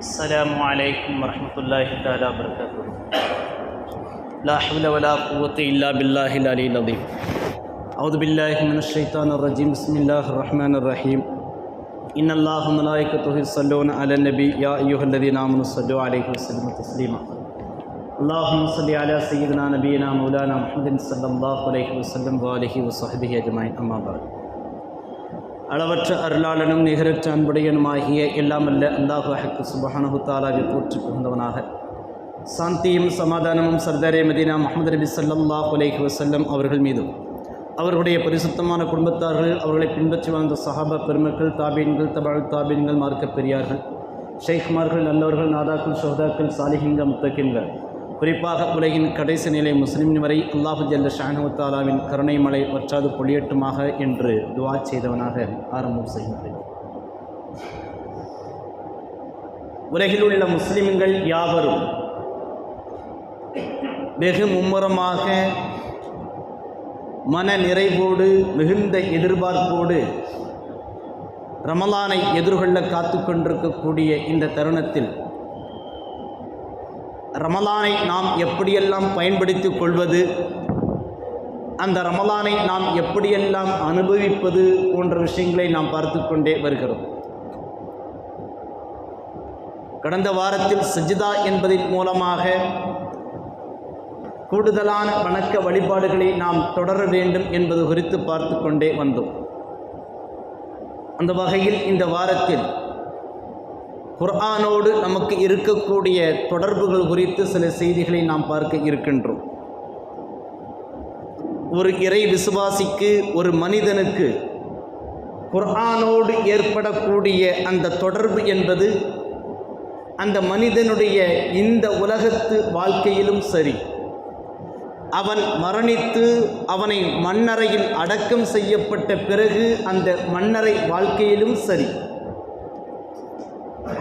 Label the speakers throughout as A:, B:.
A: السلام عليكم ورحمة الله تعالى وبركاته. لا حول ولا قوة إلا بالله العلي العظيم. أعوذ بالله من الشيطان الرجيم. بسم الله الرحمن الرحيم. إن الله وملائكته يصلون على النبي. يا أيها الذين آمنوا صلوا عليه وسلموا تسليما. اللهم صل على سيدنا نبينا مولانا محمد صلى الله عليه وسلم وآله وصحبه أجمعين. أما بعد. அளவற்ற அருளாளனும் நிகரற்ற அன்புடையனுமாகிய எல்லாமல்ல அல்லாஹு ஹக்கு சுபஹானஹு தாலாவை போற்றி புகுந்தவனாக சாந்தியும் சமாதானமும் சர்தாரே மதீனா முகமது நபி ஸல்லல்லாஹு அலைஹி வசல்லம் அவர்கள் மீதும். அவர்களுடைய பரிசுத்தமான குடும்பத்தார்கள் அவர்களை பின்பற்றி வாழ்ந்த சஹாபா பெருமக்கள் தாபீன்கள் தபால் தாபீன்கள் மார்க்க பெரியார்கள் ஷேக்மார்கள் நல்லவர்கள் நாதாக்கள் சோதாக்கள் சாலிஹிங்க முத்தக்கின்கள் குறிப்பாக உலகின் கடைசி நிலை முஸ்லிம் வரை அல்லாஹு ஜல்ல ஷானுத்தாலாவின் கருணை மலை வற்றாது பொழியட்டுமாக என்று துவா செய்தவனாக ஆரம்பம் செய்கின்றேன் உலகில் உள்ள முஸ்லிம்கள் யாவரும் வெகு மும்முரமாக மன நிறைவோடு மிகுந்த எதிர்பார்ப்போடு ரமலானை எதிர்கொள்ள காத்து கொண்டிருக்கக்கூடிய இந்த தருணத்தில் ரமலானை நாம் எப்படியெல்லாம் பயன்படுத்திக் கொள்வது? அந்த ரமலானை நாம் எப்படியெல்லாம் அனுபவிப்பது போன்ற விஷயங்களை நாம் பார்த்து கொண்டே வருகிறோம். கடந்த வாரத்தில் சஜிதா என்பதன் மூலமாக கூடுதலான வணக்க வழிபாடுகளை நாம் தொடர வேண்டும் என்பது குறித்து பார்த்து கொண்டே வந்தோம். அந்த வகையில் இந்த வாரத்தில் குர்ஆனோடு நமக்கு இருக்கக்கூடிய தொடர்புகள் குறித்து சில செய்திகளை நாம் பார்க்க இருக்கின்றோம். ஒரு இறை விசுவாசிக்கு ஒரு மனிதனுக்கு குர்ஆனோடு ஏற்படக்கூடிய அந்த தொடர்பு என்பது அந்த மனிதனுடைய இந்த உலகத்து வாழ்க்கையிலும் சரி அவன் மரணித்து அவனை மண்ணறையில் அடக்கம் செய்யப்பட்ட பிறகு அந்த மண்ணறை வாழ்க்கையிலும் சரி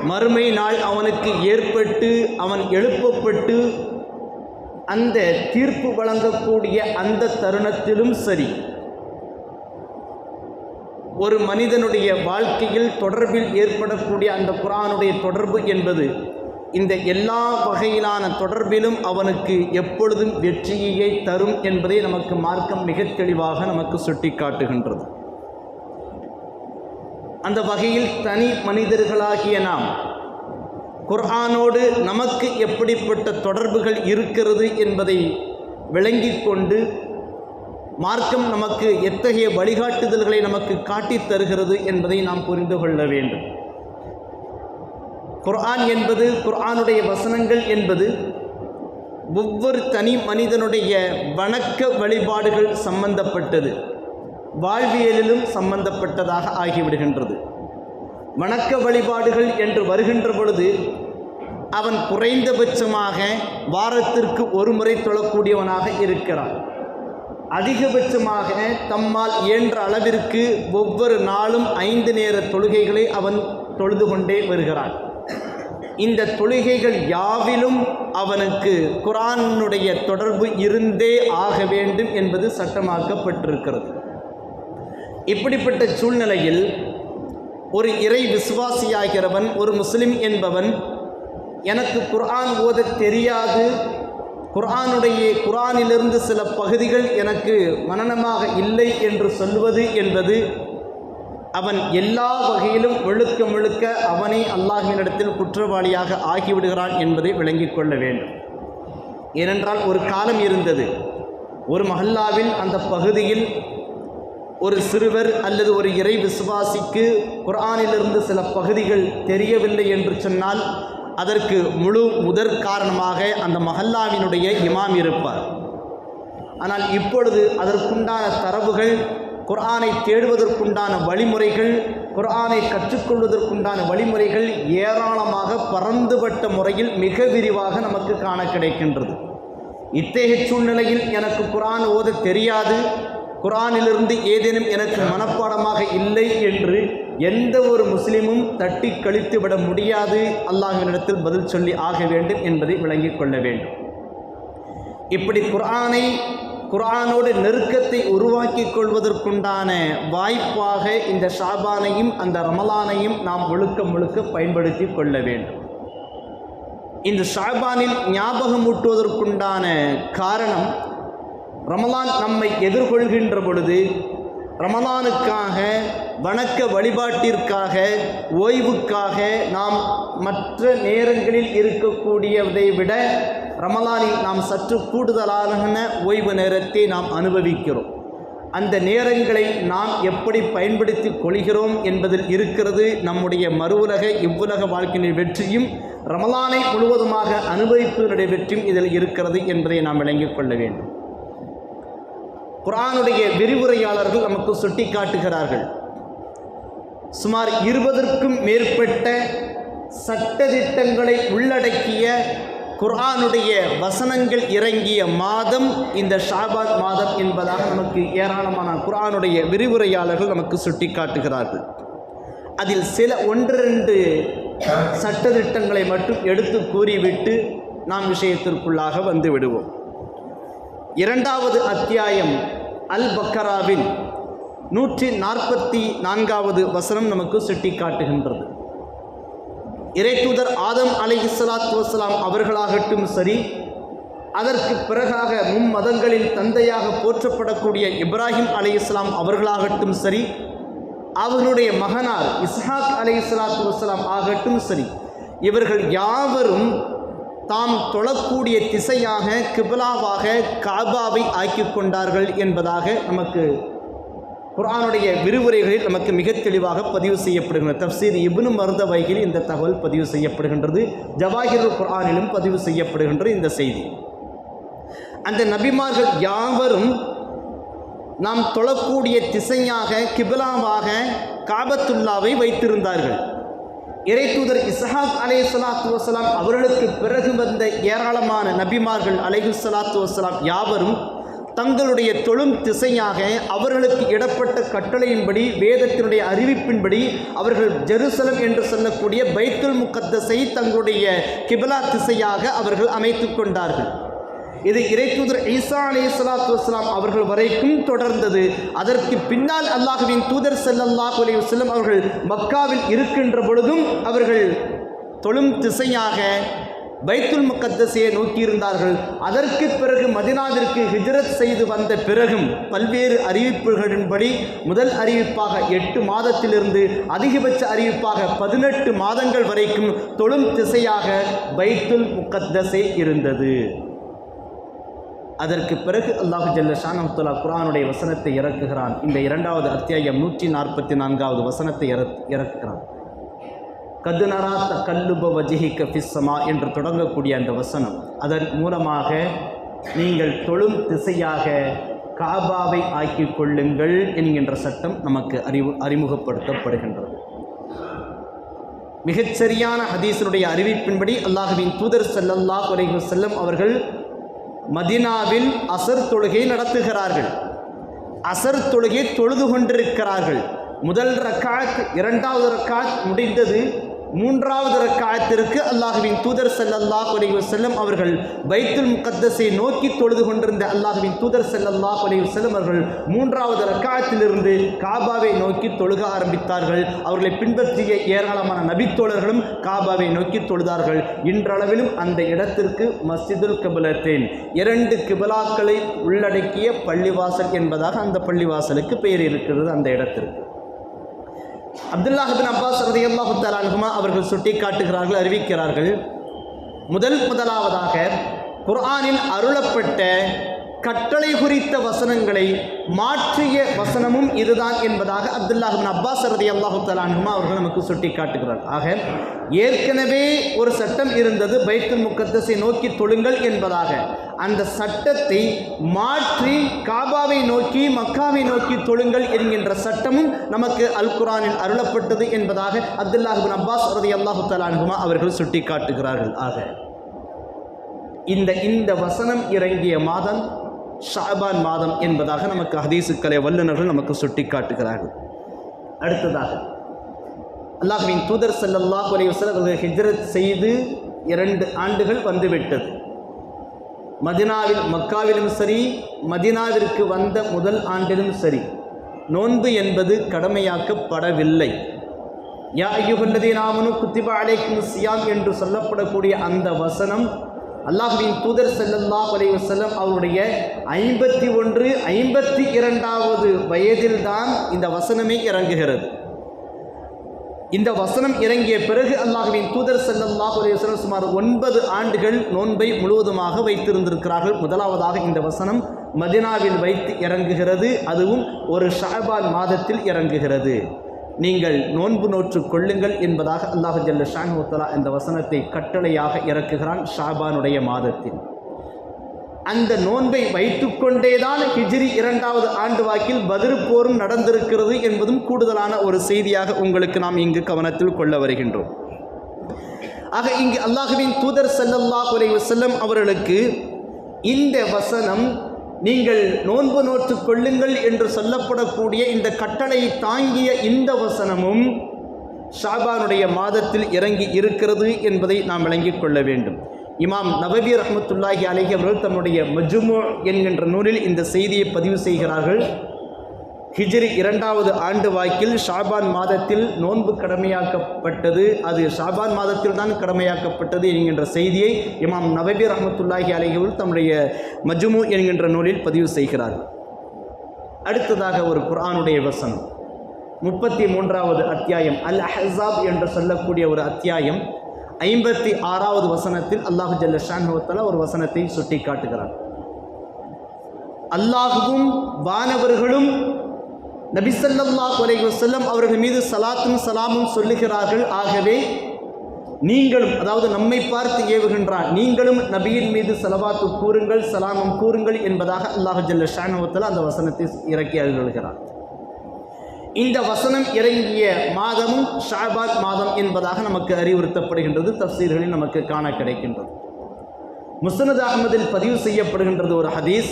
A: மறுமை நாள் அவனுக்கு ஏற்பட்டு அவன் எழுப்பப்பட்டு அந்த தீர்ப்பு வழங்கக்கூடிய அந்த தருணத்திலும் சரி. ஒரு மனிதனுடைய வாழ்க்கையில் தொடர்பில் ஏற்படக்கூடிய அந்த குரானுடைய தொடர்பு என்பது இந்த எல்லா வகையிலான தொடர்பிலும் அவனுக்கு எப்பொழுதும் வெற்றியை தரும் என்பதை நமக்கு மார்க்கம் மிக தெளிவாக நமக்கு சுட்டி காட்டுகின்றது அந்த வகையில் தனி மனிதர்களாகிய நாம் குர்ஆனோடு நமக்கு எப்படிப்பட்ட தொடர்புகள் இருக்கிறது என்பதை விளங்கி கொண்டு மார்க்கம் நமக்கு எத்தகைய வழிகாட்டுதல்களை நமக்கு காட்டித் தருகிறது என்பதை நாம் புரிந்து கொள்ள வேண்டும். குர்ஆன் என்பது குர்ஆனுடைய வசனங்கள் என்பது ஒவ்வொரு தனி மனிதனுடைய வணக்க வழிபாடுகள் சம்பந்தப்பட்டது. வாழ்வியலிலும் சம்பந்தப்பட்டதாக ஆகிவிடுகின்றது. வணக்க வழிபாடுகள் என்று வருகின்ற பொழுது அவன் குறைந்தபட்சமாக வாரத்திற்கு ஒரு முறை தொழக்கூடியவனாக இருக்கிறான். அதிகபட்சமாக தம்மால் இயன்ற அளவிற்கு ஒவ்வொரு நாளும் ஐந்து நேர தொழுகைகளை அவன் தொழுது கொண்டே வருகிறான். இந்த தொழுகைகள் யாவிலும் அவனுக்கு குரானுடைய தொடர்பு இருந்தே ஆக வேண்டும் என்பது சட்டமாக்கப்பட்டிருக்கிறது. இப்படிப்பட்ட சூழ்நிலையில் ஒரு இறை விசுவாசியாகிறவன் ஒரு முஸ்லிம் என்பவன் எனக்கு குர்ஆன் ஓத தெரியாது. குர்ஆனுடைய குர்ஆனிலிருந்து சில பகுதிகள் எனக்கு மனநமாக இல்லை என்று சொல்வது என்பது அவன் எல்லா வகையிலும் முழுக்க முழுக்க அவனை அல்லாஹினிடத்தில் குற்றவாளியாக ஆகிவிடுகிறான் என்பதை விளங்கிக் கொள்ள வேண்டும். ஏனென்றால் ஒரு காலம் இருந்தது. ஒரு மஹல்லாவில் அந்த பகுதியில் ஒரு சிறுவர் அல்லது ஒரு இறை விசுவாசிக்கு குர்ஆனிலிருந்து சில பகுதிகள் தெரியவில்லை என்று சொன்னால் அதற்கு முழு முதற் காரணமாக அந்த மஹல்லாவினுடைய இமாம் இருப்பார். ஆனால் இப்பொழுது அதற்குண்டான தரவுகள் குர்ஆனை தேடுவதற்குண்டான வழிமுறைகள் குர்ஆனை கற்றுக்கொள்வதற்குண்டான வழிமுறைகள் ஏராளமாக பறந்துபட்ட முறையில் மிக விரிவாக நமக்கு காண கிடைக்கின்றது. இத்தகைய சூழ்நிலையில் எனக்கு குரான் ஓத தெரியாது. குரானிலிருந்து ஏதேனும் எனக்கு மனப்பாடமாக இல்லை என்று எந்த ஒரு முஸ்லீமும் தட்டி கழித்து விட முடியாது. அல்லாஹ்வினிடத்தில் பதில் சொல்லி ஆக வேண்டும் என்பதை விளங்கிக் கொள்ள வேண்டும். இப்படி குரானை குரானோடு நெருக்கத்தை உருவாக்கி கொள்வதற்குண்டான வாய்ப்பாக இந்த ஷாபானையும் அந்த ரமலானையும் நாம் முழுக்க முழுக்க பயன்படுத்தி கொள்ள வேண்டும். இந்த ஷாபானில் ஞாபகம் ஊட்டுவதற்குண்டான காரணம் ரமலான் நம்மை எதிர்கொள்கின்ற பொழுது ரமலானுக்காக வணக்க வழிபாட்டிற்காக ஓய்வுக்காக நாம் மற்ற நேரங்களில் இருக்கக்கூடியதை விட ரமலானில் நாம் சற்று கூடுதலான ஓய்வு நேரத்தை நாம் அனுபவிக்கிறோம். அந்த நேரங்களை நாம் எப்படி பயன்படுத்தி கொள்கிறோம் என்பதில் இருக்கிறது நம்முடைய மறுவுலக இவ்வுலக வாழ்க்கையின் வெற்றியும் ரமலானை முழுவதுமாக அனுபவிப்பதனுடைய வெற்றியும் இதில் இருக்கிறது என்பதை நாம் விளங்கிக் கொள்ள வேண்டும். குரானுடைய விரிவுரையாளர்கள் நமக்கு சுட்டி காட்டுகிறார்கள் சுமார் இருபதற்கும் மேற்பட்ட சட்டதிட்டங்களை உள்ளடக்கிய குரானுடைய வசனங்கள் இறங்கிய மாதம் இந்த ஷாபாத் மாதம் என்பதாக நமக்கு ஏராளமான குரானுடைய விரிவுரையாளர்கள் நமக்கு சுட்டி காட்டுகிறார்கள் அதில் சில ஒன்றிரண்டு சட்டதிட்டங்களை மட்டும் எடுத்து கூறிவிட்டு நாம் விஷயத்திற்குள்ளாக வந்து விடுவோம். இரண்டாவது அத்தியாயம் அல் பக்கராவின் நூற்றி நாற்பத்தி நான்காவது வசனம் நமக்கு சுட்டி காட்டுகின்றது இறைத்தூதர் ஆதம் அலை இஸ்லாத்து வசலாம் அவர்களாகட்டும் சரி அதற்கு பிறகாக மும்மதங்களில் தந்தையாக போற்றப்படக்கூடிய இப்ராஹிம் அலை இஸ்லாம் அவர்களாகட்டும் சரி அவர்களுடைய மகனார் இஸ்ஹாக் அலை இஸ்லாத்து வசலாம் ஆகட்டும் சரி இவர்கள் யாவரும் தாம் தொழக்கூடிய திசையாக கிபிலாவாக காபாவை ஆக்கி கொண்டார்கள் என்பதாக நமக்கு குரானுடைய விரிவுரைகளில் நமக்கு மிக தெளிவாக பதிவு செய்யப்படுகின்றது தப்சீர் இபுனு மருத வைகில் இந்த தகவல் பதிவு செய்யப்படுகின்றது. ஜவாஹிர் குரானிலும் பதிவு செய்யப்படுகின்ற இந்த செய்தி. அந்த நபிமார்கள் யாவரும் நாம் தொழக்கூடிய திசையாக கிபிலாவாக காபத்துல்லாவை வைத்திருந்தார்கள். இறைத்தூதர் இசஹாக் அலே சலாத்து வசலாம் அவர்களுக்கு பிறகு வந்த ஏராளமான நபிமார்கள் அலைகு சலாத்து வசலாம் யாவரும் தங்களுடைய தொழும் திசையாக அவர்களுக்கு இடப்பட்ட கட்டளையின்படி வேதத்தினுடைய அறிவிப்பின்படி அவர்கள் ஜெருசலம் என்று சொல்லக்கூடிய பைத்துல் முக்கத்தஸை தங்களுடைய கிபிலா திசையாக அவர்கள் அமைத்து கொண்டார்கள். இது இறைத்தூதர் ஈசா அலி சலாத்து வஸ்லாம் அவர்கள் வரைக்கும் தொடர்ந்தது. அதற்கு பின்னால் அல்லாஹுவின் தூதர் செல்லல்லாஹு அலி வஸ்லம் அவர்கள் மக்காவில் இருக்கின்ற பொழுதும் அவர்கள் தொழும் திசையாக பைத்துல் முக்கத்தசையை நோக்கியிருந்தார்கள். அதற்கு பிறகு மதினாவிற்கு ஹிஜ்ரத் செய்து வந்த பிறகும் பல்வேறு அறிவிப்புகளின்படி முதல் அறிவிப்பாக எட்டு மாதத்திலிருந்து அதிகபட்ச அறிவிப்பாக பதினெட்டு மாதங்கள் வரைக்கும் தொழும் திசையாக பைத்துல் முக்கத்தசை இருந்தது. அதற்கு பிறகு அல்லாஹு ஜல்ல ஷானஹத்துல்லா குரானுடைய வசனத்தை இறக்குகிறான். இந்த இரண்டாவது அத்தியாயம் நூற்றி நாற்பத்தி நான்காவது வசனத்தை இற இறக்குகிறான். கதுனரா த கல்லுப வஜிஹிக்க ஃபிஸ்ஸமா என்று தொடங்கக்கூடிய அந்த வசனம் அதன் மூலமாக நீங்கள் தொழும் திசையாக காபாவை ஆக்கிக் கொள்ளுங்கள் என்கின்ற சட்டம் நமக்கு அறிவு அறிமுகப்படுத்தப்படுகின்றது. மிகச்சரியான ஹதீசனுடைய அறிவிப்பின்படி அல்லாஹுவின் தூதர் ஸல்லல்லாஹு அலைஹி செல்லும் அவர்கள் மதினாவில் அசர் தொழுகை நடத்துகிறார்கள். அசர் தொழுகை தொழுது கொண்டிருக்கிறார்கள். முதல் ரக்காத் இரண்டாவது ரக்காத் முடிந்தது. மூன்றாவது ரக்காயத்திற்கு அல்லாஹுவின் தூதர் செல்லல்லா அலைஹி செல்லும் அவர்கள் பைத்துல் முகத்தஸை நோக்கி தொழுது கொண்டிருந்த அல்லாஹுவின் தூதர் செல்லல்லா அலைஹி செல்லும் அவர்கள் மூன்றாவது ரக்காயத்திலிருந்து காபாவை நோக்கி தொழுக ஆரம்பித்தார்கள். அவர்களை பின்பற்றிய ஏராளமான நபித்தோழர்களும் காபாவை நோக்கி தொழுதார்கள். இன்றளவிலும் அந்த இடத்திற்கு மஸ்ஜிதுல் கபலத்தேன் இரண்டு கிபலாக்களை உள்ளடக்கிய பள்ளிவாசல் என்பதாக அந்த பள்ளிவாசலுக்கு பெயர் இருக்கிறது அந்த இடத்திற்கு. அப்துல்லாஹ் பின் அப்பாஸ் ரதியல்லாஹு தலான்ஹுமா அவர்கள் சுட்டி காட்டுகிறார்கள் அறிவிக்கிறார்கள். முதல் முதலாவதாக குர்ஆனில் அருளப்பட்ட கட்டளை குறித்த வசனங்களை மாற்றிய வசனமும் இதுதான் என்பதாக அப்துல்லாஹ் அப்பாஸ் ரதி அல்லாஹு தலானுமா அவர்கள் நமக்கு சுட்டி காட்டுகிறார் ஆக ஏற்கனவே ஒரு சட்டம் இருந்தது பைத்தல் முக்கத்தசை நோக்கி தொழுங்கள் என்பதாக. அந்த சட்டத்தை மாற்றி காபாவை நோக்கி மக்காவை நோக்கி தொழுங்கள் என்கின்ற சட்டமும் நமக்கு அல் குரானில் அருளப்பட்டது என்பதாக அப்துல்லாஹின் அப்பாஸ் ரதி அல்லாஹு தலானுமா அவர்கள் சுட்டி காட்டுகிறார்கள் ஆக இந்த இந்த வசனம் இறங்கிய மாதம் ஷாபான் மாதம் என்பதாக நமக்கு ஹதீசுக்களை வல்லுநர்கள் நமக்கு சுட்டி காட்டுகிறார்கள் அடுத்ததாக அல்லாஹுவின் தூதர் ஸல்லல்லாஹு அலைஹி அவர்கள் ஹிஜ்ரத் செய்து இரண்டு ஆண்டுகள் வந்துவிட்டது. மதினாவில் மக்காவிலும் சரி மதினாவிற்கு வந்த முதல் ஆண்டிலும் சரி நோன்பு என்பது கடமையாக்கப்படவில்லை. யா ஐயுகல்லதே நாமனு குத்திபா அலைக்கும் சியாம் என்று சொல்லப்படக்கூடிய அந்த வசனம் அல்லாஹுவின் தூதர் செல்லல்லா அலைஹி செல்லம் அவருடைய ஐம்பத்தி ஒன்று ஐம்பத்தி இரண்டாவது வயதில்தான் இந்த வசனமே இறங்குகிறது. இந்த வசனம் இறங்கிய பிறகு அல்லாஹுவின் தூதர் செல்லல்லா அலைஹி சுமார் ஒன்பது ஆண்டுகள் நோன்பை முழுவதுமாக வைத்திருந்திருக்கிறார்கள். முதலாவதாக இந்த வசனம் மதினாவில் வைத்து இறங்குகிறது. அதுவும் ஒரு ஷாபான் மாதத்தில் இறங்குகிறது. நீங்கள் நோன்பு நோற்று கொள்ளுங்கள் என்பதாக அல்லாஹு ஜல்ல ஷான்ஹுத்தலா இந்த வசனத்தை கட்டளையாக இறக்குகிறான் ஷாபானுடைய மாதத்தில். அந்த நோன்பை வைத்துக்கொண்டேதான் ஹிஜ்ரி இரண்டாவது ஆண்டு வாக்கில் பதிரு போரும் நடந்திருக்கிறது என்பதும் கூடுதலான ஒரு செய்தியாக உங்களுக்கு நாம் இங்கு கவனத்தில் கொள்ள வருகின்றோம். ஆக இங்கு அல்லாஹுவின் தூதர் ஸல்லல்லாஹு அலைஹி செல்லம் அவர்களுக்கு இந்த வசனம் நீங்கள் நோன்பு நோற்று கொள்ளுங்கள் என்று சொல்லப்படக்கூடிய இந்த கட்டளை தாங்கிய இந்த வசனமும் ஷாபானுடைய மாதத்தில் இறங்கி இருக்கிறது என்பதை நாம் விளங்கிக் கொள்ள வேண்டும். இமாம் நபவி ரஹமத்துல்லாஹி அலஹி அவர்கள் தம்முடைய மஜ்மு என்கின்ற நூலில் இந்த செய்தியை பதிவு செய்கிறார்கள். ஹிஜ்ரி இரண்டாவது ஆண்டு வாக்கில் ஷாபான் மாதத்தில் நோன்பு கடமையாக்கப்பட்டது. அது ஷாபான் மாதத்தில் தான் கடமையாக்கப்பட்டது என்கின்ற செய்தியை இமாம் நவபி ரஹமத்துல்லாஹி அலைஹிவர்கள் தம்முடைய மஜ்மு என்கின்ற நூலில் பதிவு செய்கிறார். அடுத்ததாக ஒரு குரானுடைய வசனம். முப்பத்தி மூன்றாவது அத்தியாயம் அல் அஹாப் என்று சொல்லக்கூடிய ஒரு அத்தியாயம். ஐம்பத்தி ஆறாவது வசனத்தில் அல்லாஹு ஜல்ல ஷான்ஹுவத்தலா ஒரு வசனத்தை சுட்டி காட்டுகிறார் அல்லாஹுவும் வானவர்களும் நபிசல்லா அலைஹி அவர்கள் மீது சலாத்தும் சலாமும் சொல்லுகிறார்கள். ஆகவே நீங்களும் அதாவது நம்மை பார்த்து ஏவுகின்றான் நீங்களும் நபியின் மீது செலவாத்து கூறுங்கள் சலாமும் கூறுங்கள் என்பதாக அல்லாஹு ஜல்ல ஷானுவத்தில் அந்த வசனத்தை இறக்கி அருள்கிறார். இந்த வசனம் இறங்கிய மாதமும் ஷாபாத் மாதம் என்பதாக நமக்கு அறிவுறுத்தப்படுகின்றது தப்சீர்களில் நமக்கு காண கிடைக்கின்றது. முசனது அகமதில் பதிவு செய்யப்படுகின்றது ஒரு ஹதீஸ்.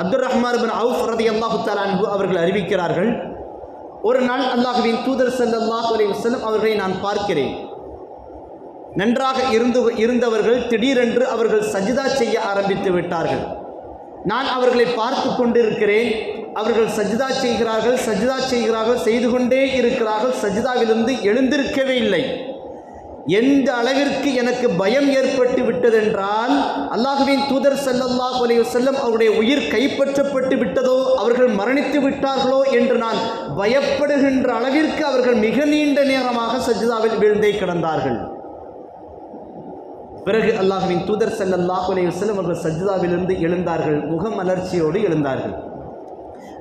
A: அப்துல் ரஹ்மான் பின் அவுஃப் ரதி அல்லாஹு அன்பு அவர்கள் அறிவிக்கிறார்கள் ஒரு நாள் அல்லாஹுவின் தூதர் ஸல்லல்லாஹு அலி வசலம் அவர்களை நான் பார்க்கிறேன். நன்றாக இருந்து இருந்தவர்கள் திடீரென்று அவர்கள் சஜிதா செய்ய ஆரம்பித்து விட்டார்கள். நான் அவர்களை பார்த்து கொண்டிருக்கிறேன். அவர்கள் சஜிதா செய்கிறார்கள் சஜிதா செய்கிறார்கள் செய்து கொண்டே இருக்கிறார்கள் சஜிதாவிலிருந்து எழுந்திருக்கவே இல்லை. எந்த அளவிற்கு எனக்கு பயம் ஏற்பட்டு விட்டதென்றால் அல்லாஹுவின் தூதர் ஸல்லல்லாஹு அலைஹி செல்லம் அவருடைய உயிர் கைப்பற்றப்பட்டு விட்டதோ அவர்கள் மரணித்து விட்டார்களோ என்று நான் பயப்படுகின்ற அளவிற்கு அவர்கள் மிக நீண்ட நேரமாக சஜிதாவில் விழுந்தே கிடந்தார்கள். பிறகு அல்லாஹுவின் தூதர் ஸல்லல்லாஹு அலைஹி செல்லம் அவர்கள் சஜிதாவிலிருந்து எழுந்தார்கள் முகமலர்ச்சியோடு எழுந்தார்கள்.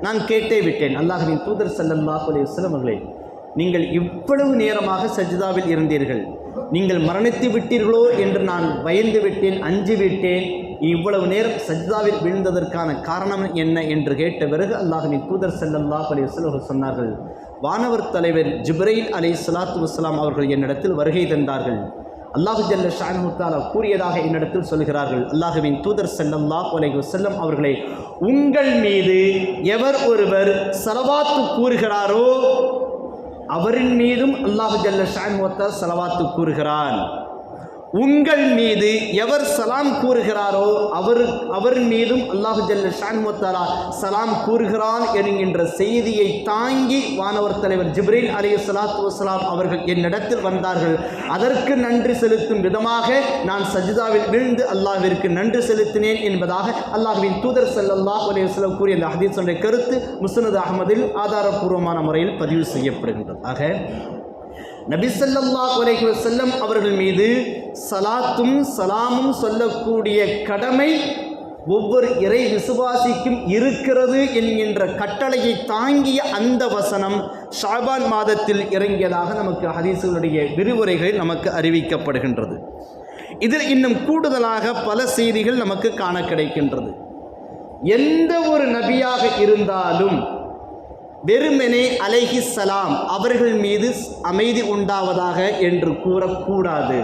A: நான் கேட்டே விட்டேன் அல்லாஹுவின் தூதர் ஸல்லல்லாஹு அலைஹி செல்லம் அவர்களே நீங்கள் இவ்வளவு நேரமாக சஜிதாவில் இருந்தீர்கள். நீங்கள் மரணித்து விட்டீர்களோ என்று நான் பயந்து விட்டேன் அஞ்சு விட்டேன். இவ்வளவு நேரம் சஜிதாவில் விழுந்ததற்கான காரணம் என்ன என்று கேட்ட பிறகு அல்லாஹின் தூதர் செல்லல்லா அலைஹி அவர்கள் சொன்னார்கள். வானவர் தலைவர் ஜிப்ரைல் அலை சலாத்து வஸ்லாம் அவர்கள் என்னிடத்தில் வருகை தந்தார்கள். அல்லாஹு ஜல்ல ஷானுத்தாலா கூறியதாக என்னிடத்தில் சொல்கிறார்கள். அல்லாஹுவின் தூதர் ஸல்லல்லாஹு அலைஹி செல்லம் அவர்களை உங்கள் மீது எவர் ஒருவர் சலவாத்து கூறுகிறாரோ அவரின் மீதும் அல்லாஹு ஜல்ல ஷான் ஷான்வத்தா செலவாத்து கூறுகிறான். உங்கள் மீது எவர் சலாம் கூறுகிறாரோ அவர் அவர் மீதும் அல்லாஹு ஜல்ல ஷான்வத்தாலா சலாம் கூறுகிறான் என்கின்ற செய்தியை தாங்கி வானவர் தலைவர் ஜிப்ரீல் அலி சலாத்து வசலாம் அவர்கள் என்னிடத்தில் வந்தார்கள். அதற்கு நன்றி செலுத்தும் விதமாக நான் சஜிதாவில் விழுந்து அல்லாஹிற்கு நன்றி செலுத்தினேன் என்பதாக அல்லாஹ்வின் தூதர் ஸல்லல்லாஹு அலைஹி வஸல்லம் கூறிய அந்த ஹதீஸ் கருத்து முசனது அகமதில் ஆதாரபூர்வமான முறையில் பதிவு செய்யப்படுகின்றது ஆக நபிசல்லா அலைஹி செல்லம் அவர்கள் மீது சலாத்தும் சலாமும் சொல்லக்கூடிய கடமை ஒவ்வொரு இறை விசுவாசிக்கும் இருக்கிறது என்கின்ற கட்டளையை தாங்கிய அந்த வசனம் ஷாபான் மாதத்தில் இறங்கியதாக நமக்கு ஹதீசுகளுடைய விரிவுரைகளில் நமக்கு அறிவிக்கப்படுகின்றது. இதில் இன்னும் கூடுதலாக பல செய்திகள் நமக்கு காண கிடைக்கின்றது. எந்த ஒரு நபியாக இருந்தாலும் வெறுமெனே அலைஹி சலாம் அவர்கள் மீது அமைதி உண்டாவதாக என்று கூறக்கூடாது.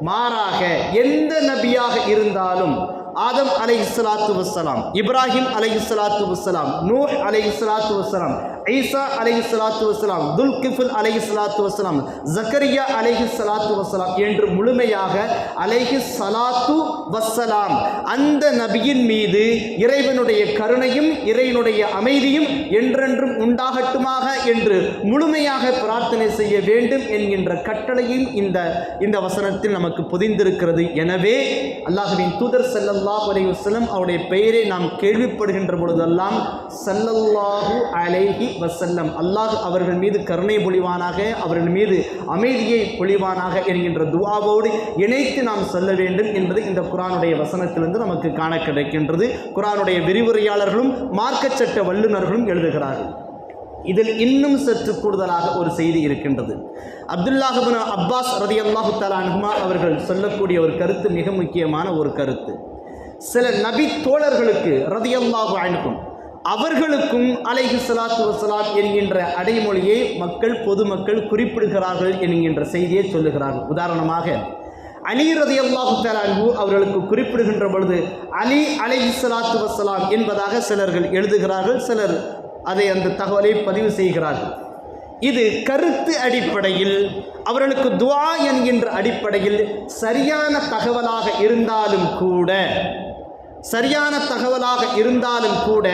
A: மாறாக எந்த நபியாக இருந்தாலும் ஆதம் அலை இஸ்லாத்து வசலாம் இப்ராஹிம் அலை இஸ்லாத்து வசலாம் நூஹ் அலை இஸ்லாத்து வசலாம் ஈசா அலைஹி வசலாம் துல் கிஃபுல் அலஹி சலாத்து வசலாம் ஜக்கரியா அலைஹி சலாத்து வசலாம் என்று முழுமையாக அலஹி சலாத்து வசலாம் அந்த நபியின் மீது இறைவனுடைய கருணையும் இறைவனுடைய அமைதியும் என்றென்றும் உண்டாகட்டுமாக என்று முழுமையாக பிரார்த்தனை செய்ய வேண்டும் என்கின்ற கட்டளையும் இந்த இந்த வசனத்தில் நமக்கு பொதிந்திருக்கிறது. எனவே அல்லாஹுவின் தூதர் செல்லல்லா அலைவசலம் அவருடைய பெயரை நாம் கேள்விப்படுகின்ற பொழுதெல்லாம் செல்லல்லாஹு அலைஹி வசல்லம். அல்லாஹ் அவர்கள் மீது கருணை பொழிவானாக அவர்கள் மீது அமைதியை பொழிவானாக என்கின்ற துவாவோடு இணைத்து நாம் செல்ல வேண்டும் என்பது இந்த குரானுடைய வசனத்திலிருந்து நமக்கு காண கிடைக்கின்றது. குரானுடைய விரிவுரையாளர்களும் மார்க்கச்சட்ட வல்லுநர்களும் எழுதுகிறார்கள். இதில் இன்னும் சற்று கூடுதலாக ஒரு செய்தி இருக்கின்றது. அப்துல்லாஹபின் அப்பாஸ் ரதி அல்லாஹு தலான்ஹுமா அவர்கள் சொல்லக்கூடிய ஒரு கருத்து மிக முக்கியமான ஒரு கருத்து. சில நபி தோழர்களுக்கு ரதி அல்லாஹு அனுக்கும் அவர்களுக்கும் அலைஹி சலாத்து வசலாம் என்கின்ற அடைமொழியை மக்கள் பொதுமக்கள் குறிப்பிடுகிறார்கள் என்கின்ற செய்தியை சொல்லுகிறார்கள். உதாரணமாக அலி ரதி அல்லாஹு தலான்ஹு அவர்களுக்கு குறிப்பிடுகின்ற பொழுது அலி அலைஹி சலாத்து வசலாம் என்பதாக சிலர்கள் எழுதுகிறார்கள் சிலர் அதை அந்த தகவலை பதிவு செய்கிறார்கள். இது கருத்து அடிப்படையில் அவர்களுக்கு துவா என்கின்ற அடிப்படையில் சரியான தகவலாக இருந்தாலும் கூட சரியான தகவலாக இருந்தாலும் கூட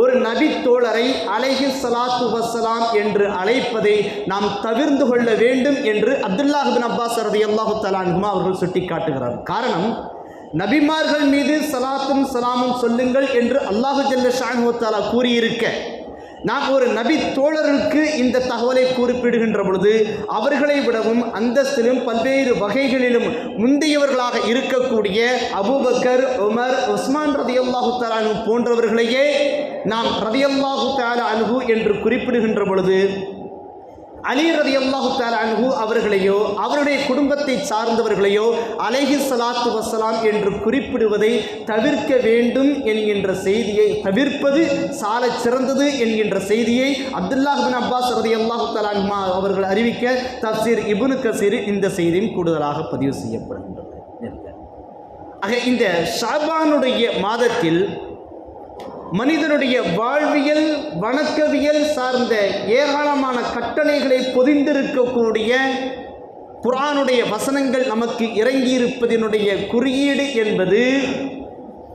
A: ஒரு நபி தோழரை அலைஹி சலாத்து வசலாம் என்று அழைப்பதை நாம் தவிர்ந்து கொள்ள வேண்டும் என்று அப்துல்லாஹ் பின் அப்பாஸ் ரதியல்லாஹு தலான்குமா அவர்கள் சுட்டிக்காட்டுகிறார். காரணம் நபிமார்கள் மீது சலாத்தும் சலாமும் சொல்லுங்கள் என்று அல்லாஹு ஜல்ல ஷாஹு தாலா கூறியிருக்க. நாம் ஒரு நபி தோழருக்கு இந்த தகவலை குறிப்பிடுகின்ற பொழுது அவர்களை விடவும் அந்தஸ்திலும் பல்வேறு வகைகளிலும் முந்தையவர்களாக இருக்கக்கூடிய அபூபக்கர் உமர் உஸ்மான் ரதியல்லாஹு தலானு போன்றவர்களையே நாம் ரதியல்லாஹு தாலா அனுகு என்று குறிப்பிடுகின்ற பொழுது அலி ரதி அல்லாஹு அன்ஹு அவர்களையோ அவருடைய குடும்பத்தை சார்ந்தவர்களையோ அலைஹி சலாத்து வசலாம் என்று குறிப்பிடுவதை தவிர்க்க வேண்டும் என்கின்ற செய்தியை தவிர்ப்பது சாலச் சிறந்தது என்கின்ற செய்தியை அப்துல்லாஹ் பின் அப்பாஸ் ரதி அல்லாஹு தலான்மா அவர்கள் அறிவிக்க தப்சீர் இபுனு கசீர் இந்த செய்தியும் கூடுதலாக பதிவு செய்யப்படுகின்றது. ஆக இந்த ஷாபானுடைய மாதத்தில் மனிதனுடைய வாழ்வியல் வணக்கவியல் சார்ந்த ஏராளமான கட்டளைகளை பொதிந்திருக்கக்கூடிய குரானுடைய வசனங்கள் நமக்கு இறங்கியிருப்பதனுடைய குறியீடு என்பது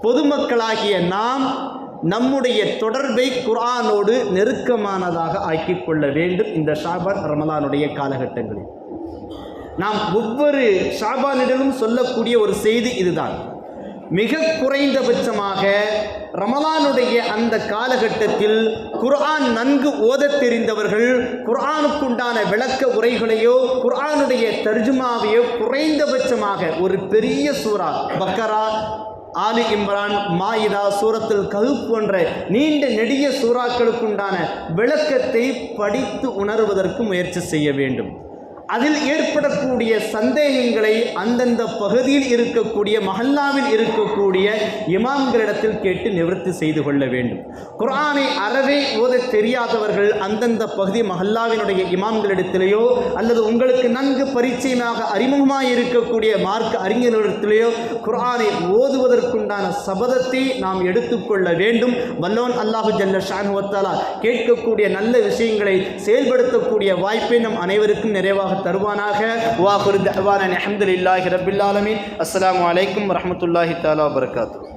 A: பொதுமக்களாகிய நாம் நம்முடைய தொடர்பை குரானோடு நெருக்கமானதாக ஆக்கிக் கொள்ள வேண்டும் இந்த ஷாபான் ரமலானுடைய காலகட்டங்களில். நாம் ஒவ்வொரு ஷாபானிடலும் சொல்லக்கூடிய ஒரு செய்தி இதுதான். மிக குறைந்தபட்சமாக ரமலானுடைய அந்த காலகட்டத்தில் குர்ஆன் நன்கு ஓதத் தெரிந்தவர்கள் குர்ஆனுக்குண்டான விளக்க உரைகளையோ குர்ஆனுடைய தர்ஜுமாவையோ குறைந்தபட்சமாக ஒரு பெரிய சூரா பக்கரா ஆலி இம்ரான் மாயிதா சூரத்தில் ககு போன்ற நீண்ட நெடிய சூறாக்களுக்குண்டான விளக்கத்தை படித்து உணர்வதற்கு முயற்சி செய்ய வேண்டும். அதில் ஏற்படக்கூடிய சந்தேகங்களை அந்தந்த பகுதியில் இருக்கக்கூடிய மஹல்லாவில் இருக்கக்கூடிய இமாம்களிடத்தில் கேட்டு நிவர்த்தி செய்து கொள்ள வேண்டும். குர்ஆனை அறவே ஓத தெரியாதவர்கள் அந்தந்த பகுதி மஹல்லாவினுடைய இமாம்களிடத்திலேயோ அல்லது உங்களுக்கு நன்கு பரிச்சயமாக அறிமுகமாக இருக்கக்கூடிய மார்க்க அறிஞர்களிடத்திலேயோ குர்ஆனை ஓதுவதற்குண்டான சபதத்தை நாம் எடுத்துக்கொள்ள வேண்டும். வல்லோன் அல்லாஹு ஜல்ல ஷானுவத்தாலா கேட்கக்கூடிய நல்ல விஷயங்களை செயல்படுத்தக்கூடிய வாய்ப்பை நம் அனைவருக்கும் நிறைவாக தருவானாக வாஹுர் தவான அஹமதுல்லாஹி ரபில் ஆலமீன் அஸ்ஸலாமு அலைக்கும் வரஹ்மத்துல்லாஹி தஆலா வபரகாத்துஹு